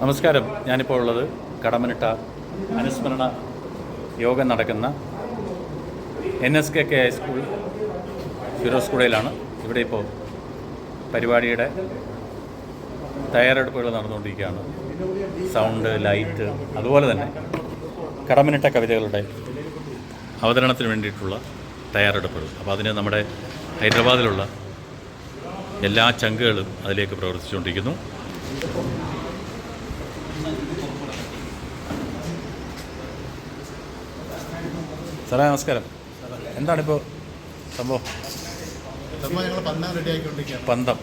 നമസ്കാരം. ഞാനിപ്പോൾ ഉള്ളത് കടമനിട്ട അനുസ്മരണ യോഗം നടക്കുന്ന N S K K high school Feroz കുടയിലാണ് ഇവിടെ ഇപ്പോൾ പരിപാടിയുടെ തയ്യാറെടുപ്പുകൾ നടന്നുകൊണ്ടിരിക്കുകയാണ്. സൗണ്ട് ലൈറ്റ് അതുപോലെ തന്നെ കടമനിട്ട കവിതകളുടെ അവതരണത്തിന് വേണ്ടിയിട്ടുള്ള തയ്യാറെടുപ്പുകൾ. അപ്പോൾ അതിന് നമ്മുടെ ഹൈദരാബാദിലുള്ള എല്ലാ ചങ്കുകളും അതിലേക്ക് പ്രവർത്തിച്ചുകൊണ്ടിരിക്കുന്നു. സാറേ നമസ്കാരം. എന്താണിപ്പോൾ സംഭവം? പന്തം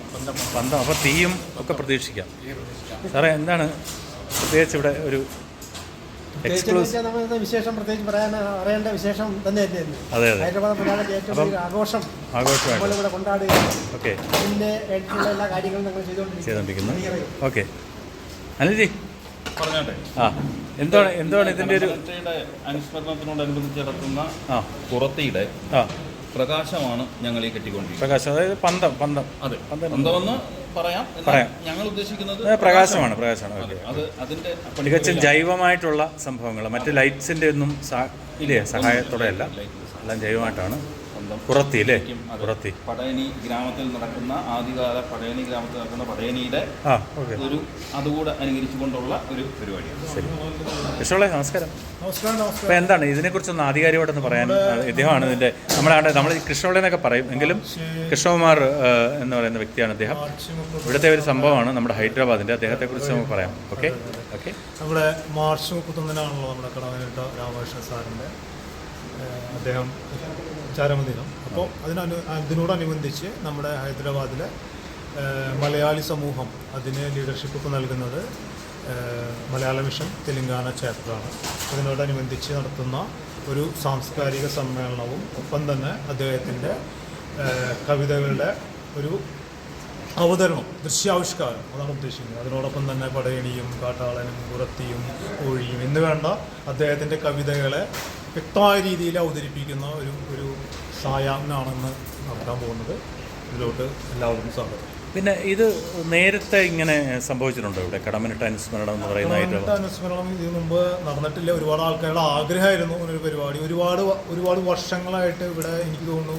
പന്തം. അപ്പോൾ തീയും ഒക്കെ പ്രതീക്ഷിക്കാം. സാറേ എന്താണ് പ്രത്യേകിച്ച് ഇവിടെ ഒരു വിശേഷം പ്രത്യേകിച്ച് പറയാൻ അറിയേണ്ട വിശേഷം തന്നെ തന്നെയായിരുന്നു അതെ അതെ. ഹൈദരാബാദ് ആഘോഷം ആഘോഷമായിട്ട്. ഇവിടെ കൊണ്ടാടുക. ഓക്കെ. അതിന്റെ ആയിട്ടുള്ള എല്ലാ കാര്യങ്ങളും ഞങ്ങൾ ചെയ്തുകൊണ്ടിരിക്കുന്നത് ചെയ്തുകൊണ്ടിരിക്കുന്നു. ഓക്കെ. അനിൽജി. പറഞ്ഞോട്ടെ. ആ എന്താണ് എന്താണ് ഇതിന്റെ ഒരു അനുസ്മരണത്തിനോടനുബന്ധിച്ച് നടത്തുന്ന ആ. പുറത്തിയുടെ ആ. പ്രകാശമാണ് ഞങ്ങൾ ഈ കെട്ടിക്കൊണ്ടിരിക്കുന്നത്. പ്രകാശം അതായത് പന്തം പന്തം. അതെ. പന്തം. എന്താണെന്ന് പറയാം. എന്നാൽ പറയാം. ഞങ്ങൾ ഉദ്ദേശിക്കുന്നത് പ്രകാശമാണ് പ്രകാശമാണ്. ഓക്കെ അത് അതിന്റെ മികച്ച ജൈവമായിട്ടുള്ള സംഭവങ്ങൾ മറ്റ് ലൈറ്റ്സിന്റെ ഒന്നും സഹാ- ഇല്ലേ സഹായത്തോടെ അല്ല. എല്ലാം ജൈവമായിട്ടാണ്. സ്വന്തം പുറത്തി അല്ലേ? പുറത്തി. പടയണി ഗ്രാമത്തിൽ നടക്കുന്ന ആദ്യകാല പടയണി ഗ്രാമത്തിൽ നടക്കുന്ന പടയണിയുടെ ആ ഓക്കെ. ഒരു അതുകൂടെ അനുകരിച്ചുകൊണ്ടുള്ള ഒരു പരിപാടിയാണ്. ശരി. നമസ്കാരം. നമസ്കാരം നമസ്കാരം. എന്താണ് ഇതിനെക്കുറിച്ചൊന്ന് ആധികാരികമായിട്ടൊന്ന് പറയാൻ ഇദ്ദേഹമാണ് ഇതിന്റെ നമ്മുടെ നമ്മൾ കൃഷ്ണവളെന്നൊക്കെ പറയും. എങ്കിലും കൃഷ്ണകുമാർ എന്ന് പറയുന്ന വ്യക്തിയാണ് അദ്ദേഹം. ഇവിടുത്തെ ഒരു സംഭവമാണ് നമ്മുടെ ഹൈദരാബാദിന്റെ അദ്ദേഹത്തെക്കുറിച്ച് നമുക്ക് പറയാം. ഓക്കെ? ഓക്കെ? നമ്മുടെ മാർച്ച് മുപ്പത്തൊന്നിനാണല്ലോ നമ്മുടെ കടവനിട്ട രാമകൃഷ്ണൻ സാറിന്റെ അദ്ദേഹം ചരമദിനം അപ്പോൾ അതിനനു അതിനോടനുബന്ധിച്ച് നമ്മുടെ ഹൈദരാബാദിലെ മലയാളി സമൂഹം അതിന് ലീഡർഷിപ്പ് നൽകുന്നത് മലയാള മിഷൻ തെലങ്കാന ചാപ്റ്ററാണ് അതിനോടനുബന്ധിച്ച് നടത്തുന്ന ഒരു സാംസ്കാരിക സമ്മേളനവും ഒപ്പം തന്നെ അദ്ദേഹത്തിന്റെ കവിതകളുടെ ഒരു അവതരണം ദൃശ്യാവിഷ്കാരം അതാണ് ഉദ്ദേശിക്കുന്നത്. അതിനോടൊപ്പം തന്നെ പടയണിയും കാട്ടാളനും കുറത്തിയും കോഴിയും എന്ന് വേണ്ട അദ്ദേഹത്തിന്റെ കവിതകളെ വ്യക്തമായ രീതിയിൽ അവതരിപ്പിക്കുന്ന ഒരു ഒരു സായാഹ്നാണെന്ന് നടക്കാൻ പോകുന്നത്. ഇതിലോട്ട് എല്ലാവർക്കും സ്വാഗതം. പിന്നെ ഇത് നേരത്തെ ഇങ്ങനെ സംഭവിച്ചിട്ടുണ്ടോ ഇവിടെ? കടമനിട്ട അനുസ്മരണം എന്ന് പറയുന്ന അനുസ്മരണം ഇതിനു മുമ്പ് നടന്നിട്ടില്ല. ഒരുപാട് ആൾക്കാരുടെ ആഗ്രഹമായിരുന്നു ഒരു പരിപാടി. ഒരുപാട് ഒരുപാട് വർഷങ്ങളായിട്ട് ഇവിടെ എനിക്ക് തോന്നുന്നു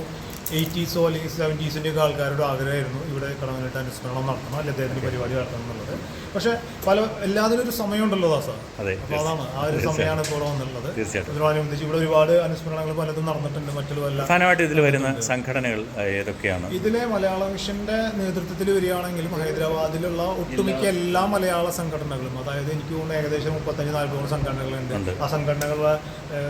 എയ്റ്റീസോ അല്ലെങ്കിൽ സെവന്റീസിന്റെ ഒക്കെ ആൾക്കാരുടെ ആഗ്രഹമായിരുന്നു ഇവിടെ കടമനിട്ട് അനുസ്മരണം നടത്തണം അല്ലെങ്കിൽ അദ്ദേഹത്തിന്റെ പരിപാടി നടത്തണം എന്നുള്ളത്. പക്ഷേ പല എല്ലാത്തിനും ഒരു സമയമുണ്ടല്ലോ ദാസ. അപ്പോൾ അതാണ് ആ ഒരു സമയമാണ് ഇപ്പോൾ വന്നുള്ളത് അതിനോടനുബന്ധിച്ച് ഇവിടെ ഒരുപാട് അനുസ്മരണങ്ങൾ പലതും നടന്നിട്ടുണ്ട് മറ്റുള്ള പല പ്രധാനമായിട്ട് ഇതിൽ വരുന്ന സംഘടനകൾ ഏതൊക്കെയാണ്? ഇതിലെ മലയാള മിഷന്റെ നേതൃത്വത്തിൽ വരികയാണെങ്കിലും ഹൈദരാബാദിലുള്ള ഒട്ടുമിക്ക എല്ലാ മലയാള സംഘടനകളും അതായത് എനിക്ക് തോന്നുന്നു ഏകദേശം മുപ്പത്തഞ്ച് നാൽപ്പതോളം സംഘടനകളുണ്ട്. ആ സംഘടനകളുടെ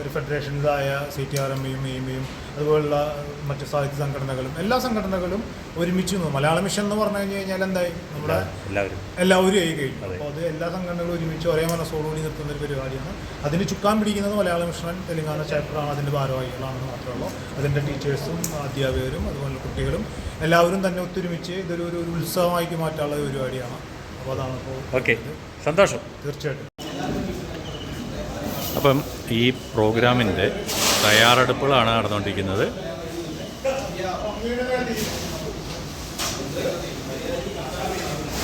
ഒരു ഫെഡറേഷൻസായ സി ടി ആർ എം എയും എയിമയും അതുപോലുള്ള മറ്റ് സാഹിത്യ സംഘടനകളും എല്ലാ സംഘടനകളും ഒരുമിച്ച് നിന്നു. മലയാള മിഷൻ എന്ന് പറഞ്ഞു കഴിഞ്ഞു കഴിഞ്ഞാൽ എന്തായി? നമ്മുടെ എല്ലാവരും. എല്ലാവരും ആയി കഴിഞ്ഞു. അപ്പോൾ അത് എല്ലാ സംഘടനകളും ഒരുമിച്ച് ഒരേ മനസ്സോടുകൂടി നിർത്തുന്ന ഒരു പരിപാടിയാണ്. അതിന് ചുക്കാൻ പിടിക്കുന്നത് മലയാള മിഷൻ തെലുങ്കാന ചാപ്റ്ററാണ്. അതിന്റെ ഭാരവാഹികളാണെന്ന് മാത്രമേ ഉള്ളൂ. അതിന്റെ ടീച്ചേഴ്സും അധ്യാപകരും അതുപോലെ കുട്ടികളും എല്ലാവരും തന്നെ ഒത്തൊരുമിച്ച് ഇതൊരു ഒരു ഒരു ഉത്സവമാക്കി മാറ്റാനുള്ള ഒരു പരിപാടിയാണ്. അപ്പോൾ അതാണ് ഇപ്പോൾ ഓക്കെ. സന്തോഷം. തീർച്ചയായിട്ടും. അപ്പം ഈ പ്രോഗ്രാമിന്റെ തയ്യാറെടുപ്പുകളാണ് നടന്നുകൊണ്ടിരിക്കുന്നത്.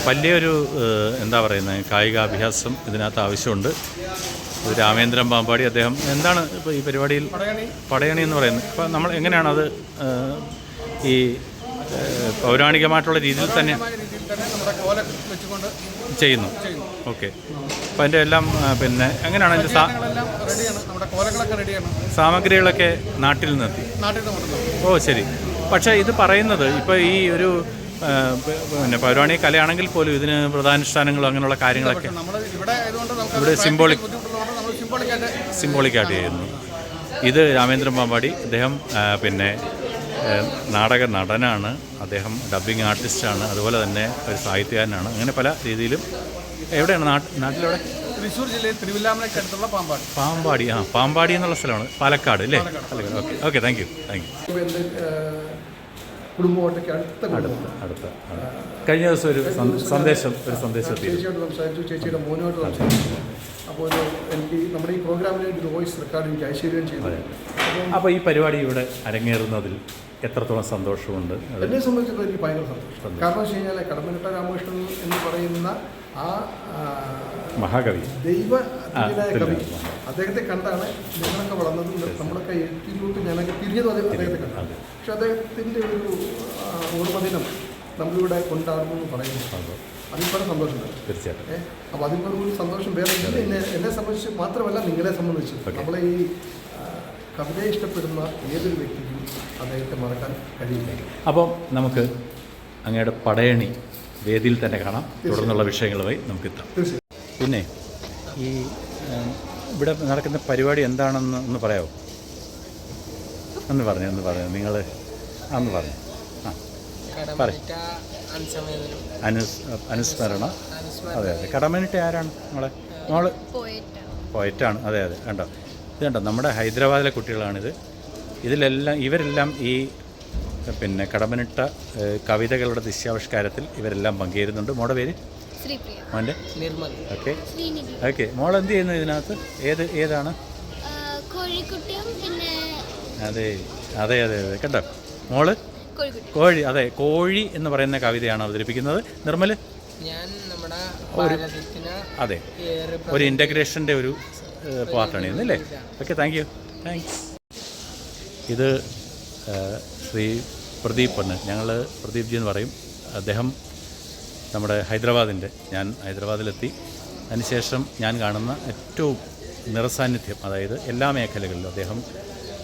വലിയൊരു എന്താ പറയുന്നത് കായികാഭ്യാസം ഇതിനകത്ത് ആവശ്യമുണ്ട്. രാമേന്ദ്രൻ പാമ്പാടി അദ്ദേഹം എന്താണ് ഇപ്പോൾ ഈ പരിപാടിയിൽ പടയണി. എന്ന് പറയുന്നത്? അപ്പോൾ നമ്മൾ എങ്ങനെയാണ് അത് ഈ പൗരാണികമായിട്ടുള്ള രീതിയിൽ തന്നെ ചെയ്യുന്നു. ഓക്കെ. അപ്പോൾ അതിന്റെ എല്ലാം പിന്നെ എങ്ങനെയാണ് അതിന്റെ സാമഗ്രികളൊക്കെ നാട്ടിൽ നിന്നെത്തി ഓ ശരി. പക്ഷേ ഇത് പറയുന്നത് ഇപ്പോൾ ഈ ഒരു പിന്നെ പൗരാണിക കലയാണെങ്കിൽ പോലും ഇതിന് പ്രധാനുഷ്ഠാനങ്ങളും അങ്ങനെയുള്ള കാര്യങ്ങളൊക്കെ ഇവിടെ സിംബോളിക് സിംബോളിക്കായിട്ട് ചെയ്യുന്നു. ഇത് രാമേന്ദ്രൻ പാമ്പാടി അദ്ദേഹം പിന്നെ നാടക നടനാണ്. അദ്ദേഹം ഡബ്ബിംഗ് ആർട്ടിസ്റ്റാണ് അതുപോലെ തന്നെ ഒരു സാഹിത്യകാരനാണ്. അങ്ങനെ പല രീതിയിലും എവിടെയാണ് നാട്ടിൽ നാട്ടിലെവിടെ? തൃശ്ശൂർ ജില്ലയിൽ തിരുവില്ലാമലക്കടുത്തുള്ള പാമ്പാടി. പാമ്പാടി ആ പാമ്പാടി എന്നുള്ള സ്ഥലമാണ്. പാലക്കാട് അല്ലേ? Okay okay thank you thank you കുടുംബമായിട്ടൊക്കെ അടുത്ത കഴിഞ്ഞ ദിവസം ഒരു സന്ദേശം ഒരു സന്ദേശം ചേച്ചിയോട് സംസാരിച്ചു. ചേച്ചിയുടെ മോനുമായിട്ട് സംസാരിച്ചു. അപ്പോൾ ഒരു എനിക്ക് നമ്മുടെ ഈ പ്രോഗ്രാമിന് ഒരു വോയിസ് റെക്കോർഡ് എനിക്ക് തരികയും ചെയ്തു. അപ്പോൾ ഈ പരിപാടി ഇവിടെ അരങ്ങേറുന്നതിൽ എത്രത്തോളം സന്തോഷമുണ്ട്? എന്നെ സംബന്ധിച്ചിടത്തോളം എനിക്ക് ഭയങ്കര സന്തോഷം. കാരണം വെച്ച് കഴിഞ്ഞാൽ കടമ്പനട്ട രാമകൃഷ്ണൻ എന്ന് പറയുന്ന ആ മഹാകവി. ദൈവ കവി. അദ്ദേഹത്തെ കണ്ടാണ് ഞങ്ങളൊക്കെ വളർന്നത് നമ്മളൊക്കെ എഴുത്തിലോട്ട് ഞാനൊക്കെ തിരിഞ്ഞതും അദ്ദേഹത്തെ കണ്ടാണ് പക്ഷെ അദ്ദേഹത്തിന്റെ ഒരു ഓർമ്മദിനം നമ്മളിവിടെ കൊണ്ടാടുന്നു എന്ന് പറയുന്നു. അതിപ്പോഴും സന്തോഷമുണ്ട്. തീർച്ചയായിട്ടും. അപ്പോൾ അതിൽ ഒരു സന്തോഷം. വേറെ എന്നെ എന്നെ സംബന്ധിച്ച് മാത്രമല്ല നിങ്ങളെ സംബന്ധിച്ച്. നമ്മളെ ഈ കവിത കവിതയെ ഇഷ്ടപ്പെടുന്ന ഏതൊരു വ്യക്തിക്കും അദ്ദേഹത്തെ മറക്കാൻ കഴിയില്ല. അപ്പം നമുക്ക് അങ്ങയുടെ പടയണി വേദിയിൽ തന്നെ കാണാം. തുടർന്നുള്ള വിഷയങ്ങളുമായി നമുക്ക് എത്താം പിന്നെ ഈ ഇവിടെ നടക്കുന്ന പരിപാടി എന്താണെന്ന് ഒന്ന് പറയാമോ ഒന്ന് പറഞ്ഞു ഒന്ന് പറഞ്ഞു. നിങ്ങൾ അന്ന് പറഞ്ഞു. ആ അനുസമേതനം അനുസ് അനുസ്മരണ. അതെ അതെ. കടമനിട്ട് ആരാണ് നമ്മളെ മോൾ പോയിട്ടാണ് അതെ അതെ. കണ്ടോ? ഇത് കണ്ടോ? നമ്മുടെ ഹൈദരാബാദിലെ കുട്ടികളാണിത്. ഇതിലെല്ലാം ഇവരെല്ലാം ഈ പിന്നെ കടമനിട്ട കവിതകളുടെ ദൃശ്യാവിഷ്കാരത്തിൽ ഇവരെല്ലാം പങ്കുചേരുന്നുണ്ട് മോടെ പേര്? ശ്രീപ്രിയ. മോന്റെ? നിർമ്മൽ. ഓക്കെ. ശ്രീനിധി. ഓക്കെ. മോൾ എന്ത് ചെയ്യുന്നു ഇതിനകത്ത്? ഏത് ഏതാണ്? അതെ അതെ അതെ അതെ. കണ്ടോ? മോൾ? കോഴിക്കുട്ടി. കോഴി അതെ കോഴി എന്ന് പറയുന്ന കവിതയാണ് അവതരിപ്പിക്കുന്നത്. നിർമ്മൽ ഞാൻ നമ്മുടെ ഭാരതത്തിന് അതെ. ഒരു ഇന്റഗ്രേഷന്റെ ഒരു പാർട്ടാണ് ഇന്നല്ലേ ഓക്കെ താങ്ക് യു. താങ്ക്സ് ഇത് ശ്രീ പ്രദീപ് എന്ന്. ഞങ്ങൾ പ്രദീപ് ജി എന്ന് പറയും. അദ്ദേഹം നമ്മുടെ ഹൈദരാബാദിന്റെ ഞാൻ ഹൈദരാബാദിലെത്തി. അതിനുശേഷം ഞാൻ കാണുന്ന ഏറ്റവും നിറസാന്നിധ്യം അതായത് എല്ലാ മേഖലകളിലും അദ്ദേഹം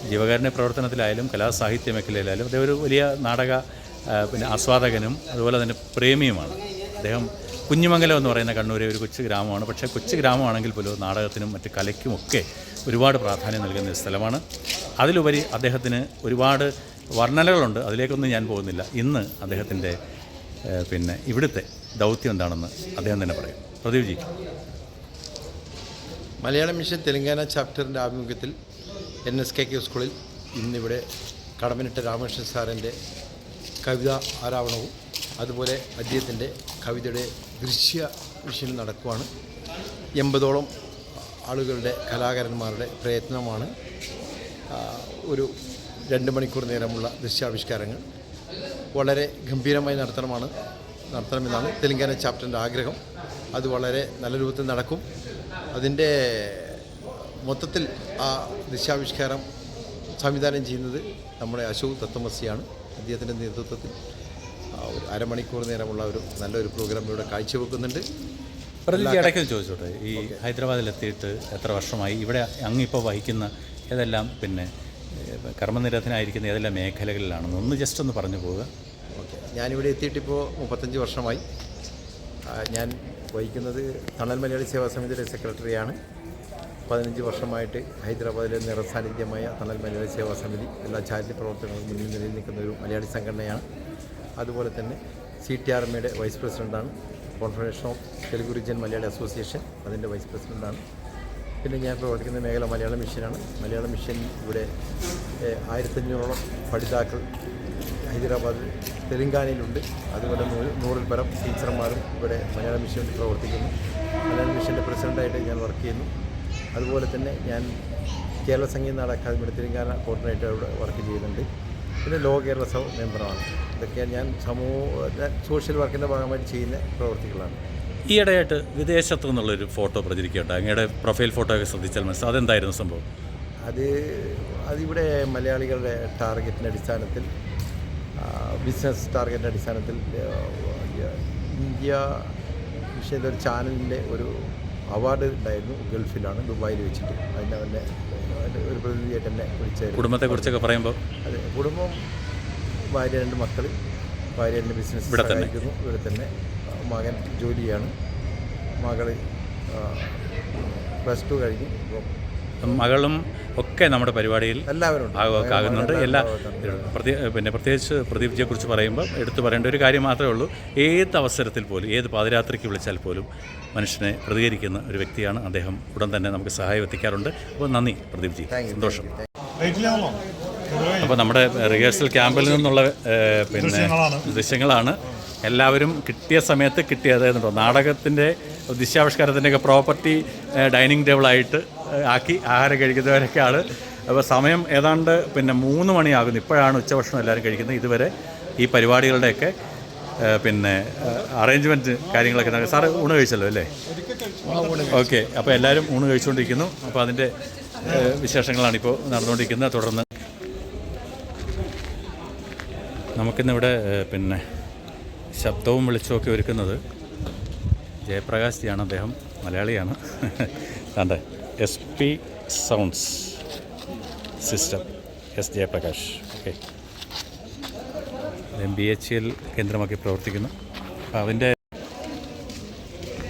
ജീവകാരുണ്യ പ്രവർത്തനത്തിലായാലും കലാസാഹിത്യ മേഖലയിലായാലും അദ്ദേഹം ഒരു വലിയ നാടക പിന്നെ ആസ്വാദകനും അതുപോലെ തന്നെ പ്രേമിയുമാണ്. അദ്ദേഹം കുഞ്ഞുമംഗലം എന്ന് പറയുന്ന കണ്ണൂരെ ഒരു കൊച്ചു ഗ്രാമമാണ്. പക്ഷേ കൊച്ചു ഗ്രാമമാണെങ്കിൽ പോലും നാടകത്തിനും മറ്റ് കലയ്ക്കുമൊക്കെ ഒരുപാട് പ്രാധാന്യം നൽകുന്ന സ്ഥലമാണ്. അതിലുപരി അദ്ദേഹത്തിന് ഒരുപാട് വർണനകളുണ്ട്. അതിലേക്കൊന്നും ഞാൻ പോകുന്നില്ല. ഇന്ന് അദ്ദേഹത്തിന്റെ പിന്നെ ഇവിടുത്തെ ദൗത്യം എന്താണെന്ന് അദ്ദേഹം തന്നെ പറയും. പ്രദീപ് ജി. മലയാളം മിഷൻ തെലങ്കാന ചാപ്റ്ററിന്റെ ആഭിമുഖ്യത്തിൽ എൻ എസ് കെ കെ സ്കൂളിൽ ഇന്നിവിടെ കടമനിട്ട രാമകൃഷ്ണൻ സാറിന്റെ കവിത ആരാവണവും അതുപോലെ അദ്ദേഹത്തിന്റെ കവിതയുടെ ദൃശ്യ വിഷയം നടക്കുവാണ്. എൺപതോളം ആളുകളുടെ കലാകാരന്മാരുടെ പ്രയത്നമാണ് ഒരു രണ്ട് മണിക്കൂർ നേരമുള്ള ദൃശ്യാവിഷ്കാരങ്ങൾ വളരെ ഗംഭീരമായി നടത്തണമാണ് നടത്തണമെന്നാണ് തെലങ്കാന ചാപ്റ്ററിന്റെ ആഗ്രഹം. അത് വളരെ നല്ല രൂപത്തിൽ നടക്കും. അതിന്റെ മൊത്തത്തിൽ ആ ദൃശ്യാവിഷ്കാരം സംവിധാനം ചെയ്യുന്നത് നമ്മുടെ അശോക് തത്വമസിയാണ് അദ്ദേഹത്തിന്റെ നേതൃത്വത്തിൽ ഒരു അരമണിക്കൂർ നേരമുള്ള ഒരു നല്ലൊരു പ്രോഗ്രാം ഇവിടെ കാഴ്ചവെക്കുന്നുണ്ട്. ജി ഇടയ്ക്ക് ചോദിച്ചോട്ടെ? ഈ ഹൈദരാബാദിലെത്തിയിട്ട് എത്ര വർഷമായി? ഇവിടെ അങ്ങിപ്പോൾ വഹിക്കുന്ന ഏതെല്ലാം പിന്നെ കർമ്മനിരതനായിരിക്കുന്ന ഏതെല്ലാം മേഖലകളിലാണെന്ന് ഒന്ന് ജസ്റ്റ് ഒന്ന് പറഞ്ഞു പോവുക. ഓക്കെ. ഞാനിവിടെ എത്തിയിട്ടിപ്പോൾ മുപ്പത്തഞ്ച് വർഷമായി. ഞാൻ വഹിക്കുന്നത് തണൽ മലയാളി സേവാ സമിതിയുടെ സെക്രട്ടറിയാണ്. പതിനഞ്ച് വർഷമായിട്ട് ഹൈദരാബാദിലെ നിറസാന്നിധ്യമായ തണൽ മലയാളി സേവാ സമിതി എല്ലാ ചാരിറ്റി പ്രവർത്തനങ്ങളും മുന്നിൽ നിലയിൽ നിൽക്കുന്ന ഒരു മലയാളി സംഘടനയാണ്. അതുപോലെ തന്നെ സി ടി ആർ എമ്മയുടെ വൈസ് പ്രസിഡന്റാണ് confederation of Telugu region Malayali association അതിന്റെ വൈസ് പ്രസിഡന്റാണ് പിന്നെ ഞാൻ പ്രവർത്തിക്കുന്ന മേഖല മലയാളം മിഷനാണ്. മലയാളം മിഷൻ ഇവിടെ ആയിരത്തഞ്ഞൂറോളം പഠിതാക്കൾ ഹൈദരാബാദിൽ തെലങ്കാനയിലുണ്ട്. അതുപോലെ നൂറ് നൂറിൽ പരം ടീച്ചർമാരും ഇവിടെ മലയാളം മിഷനിൽ പ്രവർത്തിക്കുന്നു. മലയാളം മിഷന്റെ പ്രസിഡന്റായിട്ട് ഞാൻ വർക്ക് ചെയ്യുന്നു. അതുപോലെ തന്നെ ഞാൻ കേരള സംഗീത നാടക അക്കാദമിയുടെ തെലങ്കാന കോർഡിനേറ്റർ ഇവിടെ വർക്ക് ചെയ്യുന്നുണ്ട്. പിന്നെ ലോ കേരള സഭ മെമ്പറാണ്. ഇതൊക്കെ ഞാൻ സമൂഹ സോഷ്യൽ വർക്കിന്റെ ഭാഗമായിട്ട് ചെയ്യുന്ന പ്രവർത്തികളാണ്. ഈയിടെയായിട്ട് വിദേശത്തു നിന്നുള്ളൊരു ഫോട്ടോ പ്രചരിക്കട്ടെ അങ്ങയുടെ പ്രൊഫൈൽ ഫോട്ടോ ഒക്കെ ശ്രദ്ധിച്ചാൽ മനസ്സിലാവും. അതെന്തായിരുന്നു സംഭവം? അത് അതിവിടെ മലയാളികളുടെ ടാർഗറ്റിന്റെ അടിസ്ഥാനത്തിൽ ബിസിനസ് ടാർഗറ്റിന്റെ അടിസ്ഥാനത്തിൽ ഇന്ത്യ വിഷയത്തിൽ ഒരു ചാനലിന്റെ ഒരു അവാർഡ് ഉണ്ടായിരുന്നു. ഗൾഫിലാണ് ദുബായിൽ വെച്ചിട്ട്. അതിന്റെ അവന്റെ ഒരു പ്രതിനിധിയായിട്ട് എന്നെ വിളിച്ചായിരുന്നു. കുടുംബത്തെക്കുറിച്ചൊക്കെ പറയുമ്പോൾ? അതെ കുടുംബം ഭാര്യ രണ്ട് മക്കൾ ഭാര്യ രണ്ട് ബിസിനസ് ഇവിടെ തന്നെ? മകൻ ജോലിയാണ്. മകൾ പ്ലസ് ടു കഴിഞ്ഞു. മകളും ഒക്കെ നമ്മുടെ പരിപാടിയിൽ എല്ലാവരും ആകുന്നുണ്ട്. എല്ലാ പ്രത്യേക പിന്നെ പ്രത്യേകിച്ച് പ്രദീപ് ജിയെ കുറിച്ച് പറയുമ്പോൾ എടുത്തു പറയേണ്ട ഒരു കാര്യം മാത്രമേ ഉള്ളൂ. ഏത് അവസരത്തിൽ പോലും ഏത് പാതിരാത്രിക്ക് വിളിച്ചാൽ പോലും മനുഷ്യനെ പ്രതികരിക്കുന്ന ഒരു വ്യക്തിയാണ് അദ്ദേഹം. ഉടൻ തന്നെ നമുക്ക് സഹായം എത്തിക്കാറുണ്ട്. അപ്പോൾ നന്ദി പ്രദീപ്ജി. സന്തോഷം. അപ്പോൾ നമ്മുടെ റിഹേഴ്സൽ ക്യാമ്പിൽ നിന്നുള്ള പിന്നെ ദൃശ്യങ്ങളാണ്. എല്ലാവരും കിട്ടിയ സമയത്ത് കിട്ടിയ അതായത് നാടകത്തിന്റെ ദൃശ്യാവിഷ്കാരത്തിന്റെയൊക്കെ പ്രോപ്പർട്ടി ഡൈനിങ് ടേബിളായിട്ട് ആക്കി ആഹാരം കഴിക്കുന്നവരൊക്കെയാണ് അപ്പോൾ സമയം ഏതാണ്ട് പിന്നെ മൂന്ന് മണിയാകുന്നു. ഇപ്പോഴാണ് ഉച്ചഭക്ഷണം എല്ലാവരും കഴിക്കുന്നത്. ഇതുവരെ ഈ പരിപാടികളുടെയൊക്കെ പിന്നെ അറേഞ്ച്മെന്റ് കാര്യങ്ങളൊക്കെ നടക്കും. സാറ് ഊണ് കഴിച്ചല്ലോ അല്ലേ? ഓക്കെ. അപ്പോൾ എല്ലാവരും ഊണ് കഴിച്ചുകൊണ്ടിരിക്കുന്നു. അപ്പോൾ അതിന്റെ വിശേഷങ്ങളാണ് ഇപ്പോൾ നടന്നുകൊണ്ടിരിക്കുന്നത്. തുടർന്ന് നമുക്കിന്നിവിടെ പിന്നെ ശബ്ദവും വെളിച്ചമൊക്കെ ഒരുക്കുന്നത് ജയപ്രകാശിയാണ്. അദ്ദേഹം മലയാളിയാണ്. അതെ S P sounds system S Jayaprakash. Okay M B H L കേന്ദ്രമാക്കി പ്രവർത്തിക്കുന്നു. അതിന്റെ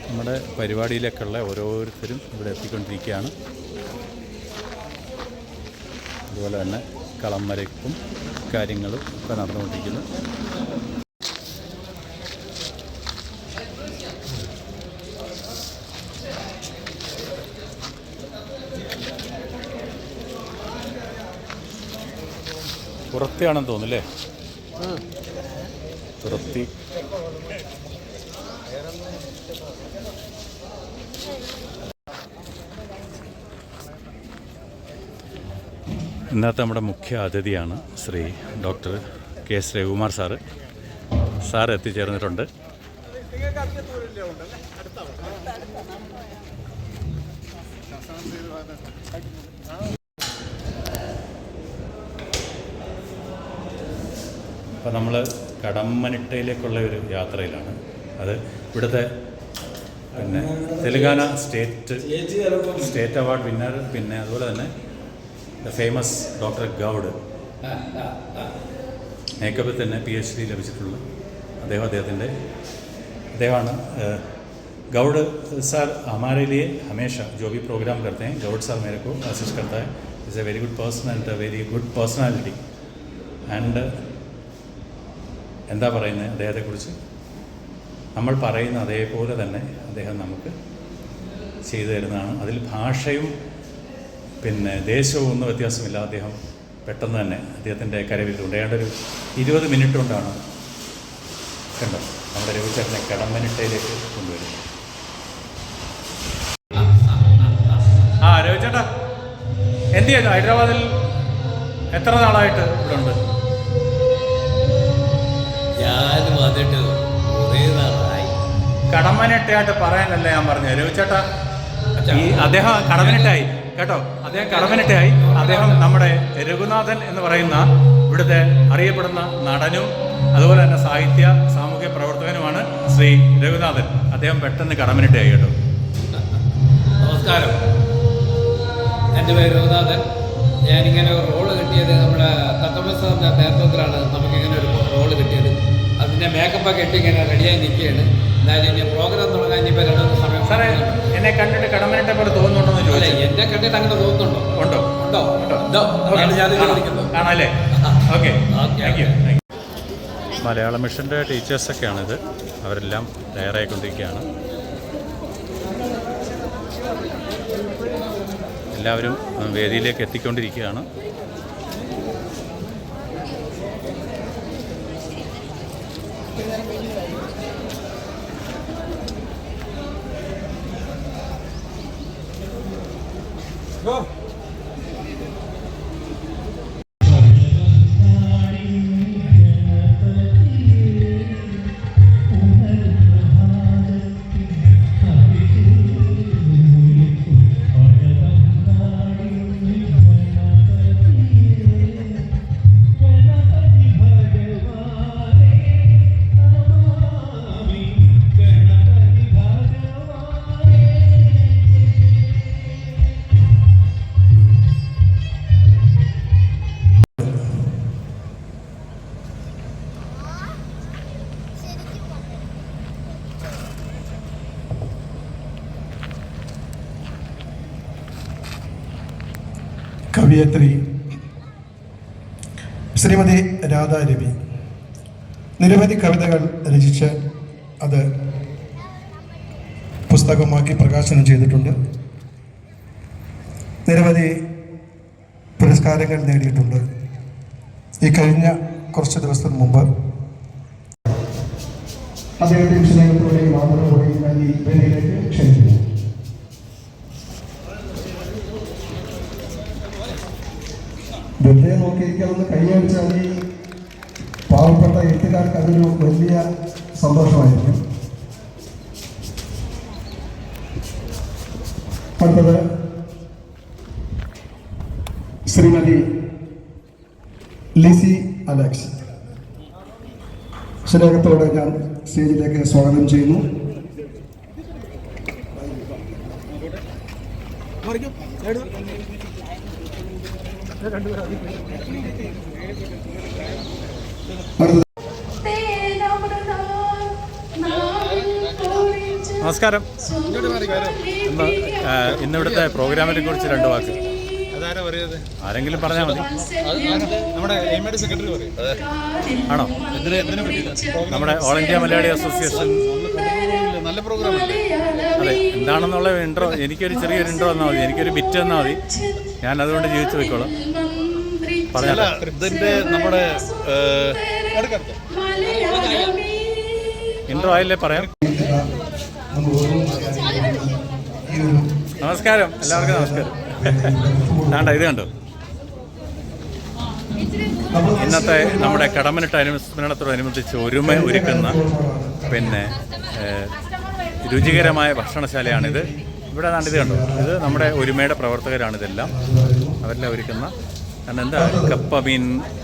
നമ്മുടെ പരിപാടിയിലേക്കുള്ള ഓരോരുത്തരും ഇവിടെ എത്തിക്കൊണ്ടിരിക്കുകയാണ്. അതുപോലെ തന്നെ കളം വരയ്ക്കും കാര്യങ്ങളും ഒക്കെ നടന്നുകൊണ്ടിരിക്കുന്നു. പുറത്തെയാണെന്ന് തോന്നുന്നല്ലേ? പുറത്തി ഇന്നത്തെ നമ്മുടെ മുഖ്യ അതിഥിയാണ് Shri doctor K S Ravikumar sir sir എത്തിച്ചേർന്നിട്ടുണ്ട്. അപ്പോൾ നമ്മൾ കടമ്മനിട്ടയിലേക്കുള്ള ഒരു യാത്രയിലാണ്. അത് ഇവിടുത്തെ പിന്നെ Telangana state state award winner പിന്നെ അതുപോലെ തന്നെ ഫേമസ് ഡോക്ടർ ഗൗഡ് മേക്കപ്പിൽ തന്നെ പി എച്ച് ഡി ലഭിച്ചിട്ടുള്ള അദ്ദേഹം അദ്ദേഹത്തിൻ്റെ അദ്ദേഹമാണ് ഏഹ്, गौड़ सर हमारे लिए हमेशा जो भी प्रोग्राम करते हैं गौड़ सर मेरे को असिस्ट करता है is a very good person and a very good personality and എന്താ പറയുന്നത് അദ്ദേഹത്തെക്കുറിച്ച് നമ്മൾ പറയുന്ന അതേപോലെ തന്നെ അദ്ദേഹം നമുക്ക് ചെയ്തു തരുന്നതാണ് അതിൽ ഭാഷയും പിന്നെ ദേശവും ഒന്നും വ്യത്യാസമില്ല അദ്ദേഹം പെട്ടെന്ന് തന്നെ അദ്ദേഹത്തിന്റെ കരവിലുണ്ട് ഏതാണ്ട് ഒരു ഇരുപത് മിനിറ്റ് കൊണ്ടാണ് കണ്ടോ നമ്മുടെ രവിചേട്ടനെ കടമ്പനിട്ടയിലേക്ക് കൊണ്ടുവരുന്നത്. ആ രവിചേട്ടാ എന്ത് ചെയ്യുന്നു ഹൈദരാബാദിൽ എത്ര നാളായിട്ട് ഇവിടെ ഉണ്ട്? ഞാൻ വന്നിട്ട് കുറേ നാളായി. കടമ്പനിട്ടയായിട്ട് പറയാനല്ല ഞാൻ പറഞ്ഞു രവിചേട്ടാ ഈ അദ്ദേഹം കടമ്പനിട്ടായി. കേട്ടോ അദ്ദേഹം കടമ്പനിട്ടയായി അദ്ദേഹം നമ്മുടെ രഘുനാഥൻ എന്ന് പറയുന്ന ഇവിടുത്തെ അറിയപ്പെടുന്ന നടനും അതുപോലെ തന്നെ സാഹിത്യ സാമൂഹ്യ പ്രവർത്തകനുമാണ് ശ്രീ രഘുനാഥൻ. അദ്ദേഹം പെട്ടെന്ന് കടമ്പനിട്ടയായി കേട്ടോ. നമസ്കാരം. എന്റെ പേര് രഘുനാഥൻ. ഞാനിങ്ങനെ ഒരു റോൾ കിട്ടിയത് നമ്മുടെ തത്തമ്മ സാറിന്റെ നേതൃത്വത്തിലാണ് നമുക്കിങ്ങനെ ഒരു റോൾ കിട്ടിയത്. അതിന്റെ മേക്കപ്പൊക്കെ ഇട്ട് ഇങ്ങനെ റെഡിയായി നിൽക്കുകയാണ്. എന്നാലും ഇനി പ്രോഗ്രാം തുടങ്ങാൻ ഇനിയിപ്പോൾ രണ്ടു സമയം സാറേ എന്നെ കണ്ടിട്ട് കടമ്പനിട്ടെ പോലെ തോന്നുന്നുണ്ടോ ചോദിച്ചു. എന്നെ കണ്ടിട്ട് അങ്ങനെ തോന്നുന്നുണ്ടോ? ഉണ്ടോ? ഉണ്ടോ? ഉണ്ടോ? കാണാല്ലേ ഓക്കെ. താങ്ക് യു മലയാള മിഷന്റെ ടീച്ചേഴ്സൊക്കെയാണിത്. അവരെല്ലാം തയ്യാറായിക്കൊണ്ടിരിക്കുകയാണ്. എല്ലാവരും വേദിയിലേക്ക് എത്തിക്കൊണ്ടിരിക്കുകയാണ്. 有 കവിയത്രി ശ്രീമതി രാധാരവി. നിരവധി കവിതകൾ രചിച്ച് അത് പുസ്തകമാക്കി പ്രകാശനം ചെയ്തിട്ടുണ്ട്. നിരവധി പുരസ്കാരങ്ങൾ നേടിയിട്ടുണ്ട്. ഈ കഴിഞ്ഞ കുറച്ച് ദിവസത്തിന് മുമ്പ് അദ്ദേഹത്തിന് സ്നേഹത്തോടെയും ആദരവോടെയും നൽകി ക്ഷണിക്കുന്നു. വെറുതെ നോക്കിയിരിക്കാവുന്ന കൈയടിച്ചാൽ ഈ പാവപ്പെട്ട എഴുത്തുകാർക്ക് അതൊരു വലിയ സന്തോഷമായിരിക്കും. അടുത്തത് ശ്രീമതി ലിസി അലക്സ്. സ്നേഹത്തോടെ ഞാൻ സ്റ്റേജിലേക്ക് സ്വാഗതം ചെയ്യുന്നു. അടുത്തത് നമസ്കാരം. ഇന്നിവിടുത്തെ പ്രോഗ്രാമിനെ കുറിച്ച് രണ്ട് വാക്ക്. ആരെങ്കിലും പറഞ്ഞാൽ മതി. ആണോ? നമ്മുടെ ഓൾ ഇന്ത്യ മലയാളി അസോസിയേഷൻ നല്ല പ്രോഗ്രാം അതെ എന്താണെന്നുള്ള ഇൻട്രോ എനിക്കൊരു ചെറിയൊരു ഇൻട്രോ തന്നാൽ മതി എനിക്കൊരു ബിറ്റ് തന്നാൽ മതി. ഞാൻ അതുകൊണ്ട് ജീവിച്ചു പറഞ്ഞാലോ ഇതിന്റെ നമ്മുടെ ഇൻട്രോ ആയില്ലേ? പറയാം. നമസ്കാരം. എല്ലാവർക്കും നമസ്കാരം. വേണ്ട ഇത് കണ്ടോ? ഇന്നത്തെ നമ്മുടെ കടമനിട്ട അനുസ്മരണത്തോടനുബന്ധിച്ച് ഒരുമ ഒരുക്കുന്ന പിന്നെ രുചികരമായ ഭക്ഷണശാലയാണിത്. ഇവിടെ ഇത് കണ്ടോ? ഇത് നമ്മുടെ ഒരുമയുടെ പ്രവർത്തകരാണ് ഇതെല്ലാം അവരെല്ലാം ഒരുക്കുന്ന കാരണം എന്താ? കപ്പ മീൻ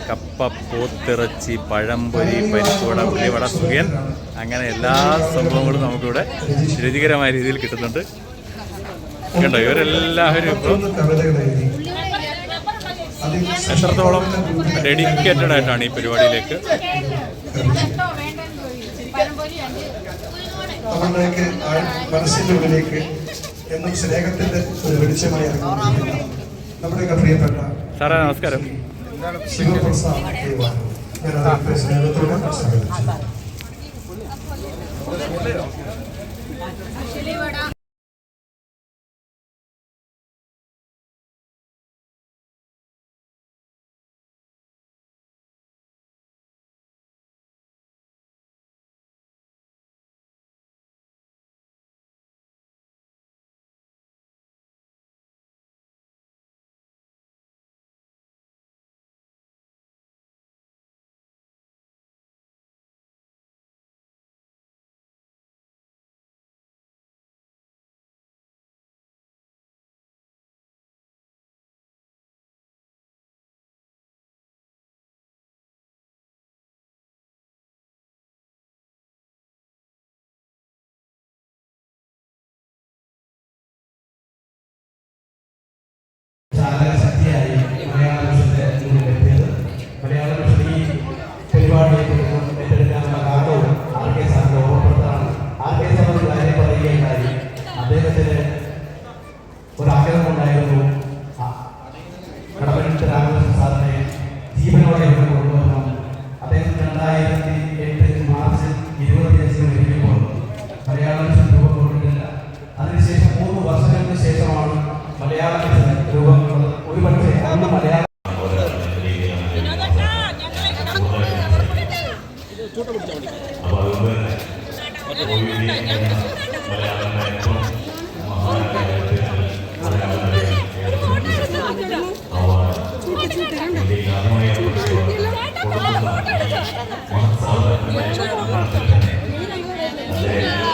കപ്പ പോത്തിറച്ചി പഴംപൊരി പരിപ്പുവട ഉള്ളിവട സുഖിയൻ. അങ്ങനെ എല്ലാ സംഭവങ്ങളും നമുക്കിവിടെ രുചികരമായ രീതിയിൽ കിട്ടുന്നുണ്ട്. കണ്ടോ? ഇവരെല്ലാവരും ഇപ്പോൾ എത്രത്തോളം ഡെഡിക്കേറ്റഡ് ആയിട്ടാണ് ഈ പരിപാടിയിലേക്ക്? നമ്മളിലേക്ക് മനസ്സിന്റെ ഉള്ളിലേക്ക് എന്നും സ്നേഹത്തിന്റെ ഒരു വെളിച്ചമായി നമ്മുടെ നമ്മുടെയൊക്കെ പ്രിയപ്പെട്ട സാറേ നമസ്കാരം. ശിവപ്രസാദ് ഞാൻ അദ്ദേഹത്തെ സ്നേഹത്തോടെ സ്വാഗതം Yeah.